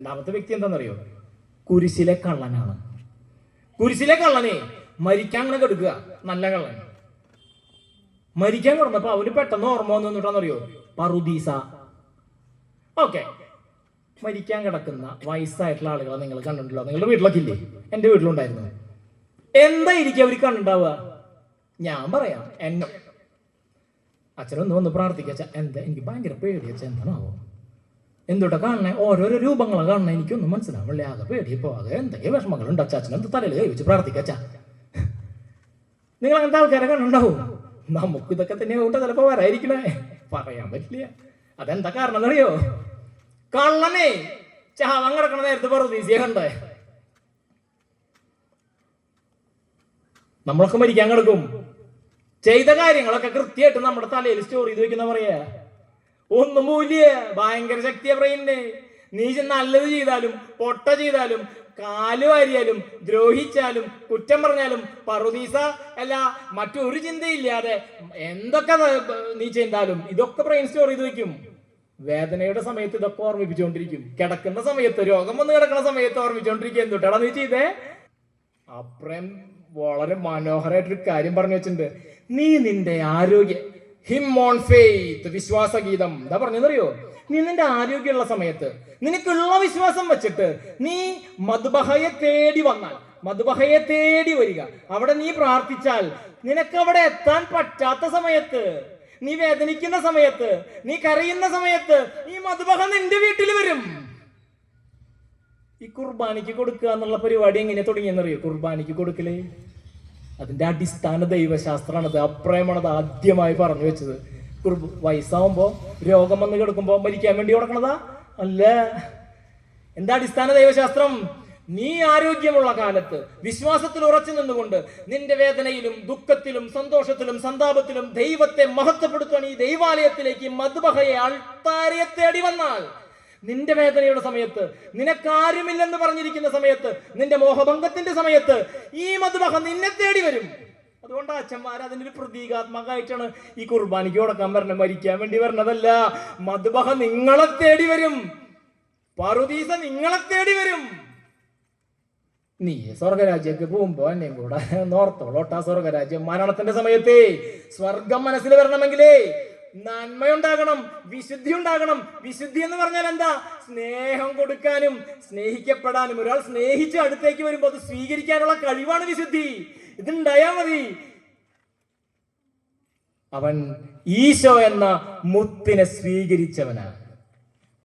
രണ്ടാമത്തെ വ്യക്തി എന്താണെന്നറിയോ? കുരിശിലെ കള്ളനാണ്. കുരിശിലെ കള്ളനെ മരിക്കാൻ അങ്ങനെ കെടുക്കുക. നല്ല കള്ളൻ. മരിക്കാൻ കിടന്നപ്പോ അവന് പെട്ടെന്ന് ഓർമ്മ വന്നു എന്നിട്ടാന്നറിയോ പറുദീസ. ഓക്കെ. മരിക്കാൻ കിടക്കുന്ന വയസ്സായിട്ടുള്ള ആളുകളെ നിങ്ങൾ കണ്ടിട്ടുണ്ടല്ലോ. നിങ്ങളുടെ വീട്ടിലൊക്കെ ഇല്ലേ? എന്റെ വീട്ടിലുണ്ടായിരുന്നു. എന്തായിരിക്കും അവർ കണ്ടുണ്ടാവുക ഞാൻ പറയാം. എന്നെ. അച്ഛനൊന്ന് വന്ന് പ്രാർത്ഥിക്കച്ച എന്താ? എനിക്ക് ഭയങ്കര പേടിയച്ച എന്താണാവോ? എന്തുട്ടാ കാണണേ ഓരോരോ രൂപങ്ങളെ കാണണേ എനിക്കൊന്നും മനസ്സിലാവില്ല ആകെ പേടിയപ്പോ ആകെ എന്തൊക്കെ വിഷമങ്ങളുണ്ട് അച്ഛൻ എന്ത് തലയിൽ കൈവച്ച് പ്രാർത്ഥിക്കച്ച നിങ്ങൾ അങ്ങനത്തെ ആൾക്കാരെ കാണുന്നുണ്ടാവും? നമുക്ക് ഇതൊക്കെ തന്നെ കൊണ്ട് ചിലപ്പോ വരായിരിക്കണേ പറയാൻ പറ്റില്ല. അതെന്താ കാരണം എന്നറിയോ കള്ളനെ ചാവാൻ കിടക്കണ നേരത്തെ പറദീസിയെ കണ്ടേ. നമ്മളൊക്കെ മരിക്കാൻ കിടക്കും. ചെയ്ത കാര്യങ്ങളൊക്കെ കൃത്യമായിട്ട് നമ്മുടെ തലയിൽ സ്റ്റോർ ചെയ്ത് വെക്കുന്ന പറയാ. ഒന്നും മൂല്യ ഭയങ്കര ശക്തിയാ ബ്രെയിനിന് നീ ചെന്ന് നല്ലത് ചെയ്താലും പൊട്ട ചെയ്താലും കാൽ വാരിയാലും ദ്രോഹിച്ചാലും കുറ്റം പറഞ്ഞാലും പറുദീസ അല്ല മറ്റൊരു ചിന്തയില്ലാതെ എന്തൊക്കെ നീ ചെയ്താലും ഇതൊക്കെ ബ്രെയിൻ സ്റ്റോർ ചെയ്ത് വെക്കും. വേദനയുടെ സമയത്ത് ഇതൊക്കെ ഓർമ്മിപ്പിച്ചുകൊണ്ടിരിക്കും കിടക്കുന്ന സമയത്ത് രോഗം വന്ന് കിടക്കുന്ന സമയത്ത് ഓർമ്മിച്ചുകൊണ്ടിരിക്കുക എന്തുട്ടാടാ നീ ചെയ്തേ? അപ്രേം വളരെ മനോഹരമായിട്ടൊരു കാര്യം പറഞ്ഞു വെച്ചിട്ടുണ്ട്. നീ നിന്റെ ആരോഗ്യ ഹിം ഓൺ ഫെയ്ത്ത് വിശ്വാസഗീതം. എന്താ പറഞ്ഞെന്നറിയോ? നീ നിന്റെ ആരോഗ്യമുള്ള സമയത്ത് നിനക്കുള്ള വിശ്വാസം വെച്ചിട്ട് നീ മധുബഹയെ തേടി വന്നാൽ മധുബഹയെ തേടി വരിക. അവിടെ നീ പ്രാർത്ഥിച്ചാൽ നിനക്ക് അവിടെ എത്താൻ പറ്റാത്ത സമയത്ത് നീ വേദനിക്കുന്ന സമയത്ത് നീ കരയുന്ന സമയത്ത് ഈ മധുബഹ നിന്റെ വീട്ടിൽ വരും. ഈ കുർബാനയ്ക്ക് കൊടുക്കുക എന്നുള്ള പരിപാടി എങ്ങനെ തുടങ്ങിയെന്നറിയോ? കുർബാനയ്ക്ക് കൊടുക്കലേ? അതിന്റെ അടിസ്ഥാന ദൈവശാസ്ത്രമാണത് അത്. ആദ്യമായി പറഞ്ഞു വെച്ചത്. കുർബ വയസ്സാവുമ്പോ രോഗം വന്ന് കിടക്കുമ്പോ മരിക്കാൻ വേണ്ടി കൊടുക്കണതാ? അല്ല. എന്താ അടിസ്ഥാന ദൈവശാസ്ത്രം? നീ ആരോഗ്യമുള്ള കാലത്ത് വിശ്വാസത്തിൽ ഉറച്ചു നിന്നുകൊണ്ട് നിന്റെ വേദനയിലും ദുഃഖത്തിലും സന്തോഷത്തിലും സന്താപത്തിലും ദൈവത്തെ മഹത്വപ്പെടുത്താൻ ഈ ദൈവാലയത്തിലേക്ക് മധുബഹയെ അൾത്താരയെ തേടി വന്നാൽ നിന്റെ വേദനയുടെ സമയത്ത് നിനക്കാരുമില്ലെന്ന് പറഞ്ഞിരിക്കുന്ന സമയത്ത് നിന്റെ മോഹഭംഗത്തിന്റെ സമയത്ത് ഈ മധുമഹ നിന്നെ തേടി വരും. അതുകൊണ്ട് അച്ഛന്മാർ അതിന്റെ ഒരു പ്രതീകാത്മകമായിട്ടാണ് ഈ കുർബാനയ്ക്ക് കൊടുക്കാൻ വരണം. മരിക്കാൻ വേണ്ടി വരണതല്ല. മധുബഹ നിങ്ങളെ തേടി വരും. പറുദീസ നിങ്ങളെ തേടി വരും. നീ സ്വർഗരാജ്യക്ക് പോകുമ്പോ എന്നെയും കൂടെ നോർത്തോളോട്ടാ സ്വർഗരാജ്യം. മരണത്തിന്റെ സമയത്തേ സ്വർഗം മനസ്സിൽ വരണമെങ്കിലേ നന്മയുണ്ടാകണം വിശുദ്ധി ഉണ്ടാകണം വിശുദ്ധി എന്ന് പറഞ്ഞാൽ എന്താ? സ്നേഹം കൊടുക്കാനും സ്നേഹിക്കപ്പെടാനും. ഒരാൾ സ്നേഹിച്ച് അടുത്തേക്ക് വരുമ്പോൾ അത് സ്വീകരിക്കാനുള്ള കഴിവാണ് വിശുദ്ധി. ഇതുണ്ടായാ മതി. അവൻ ഈശോ എന്ന മുത്തിനെ സ്വീകരിച്ചവനാണ്.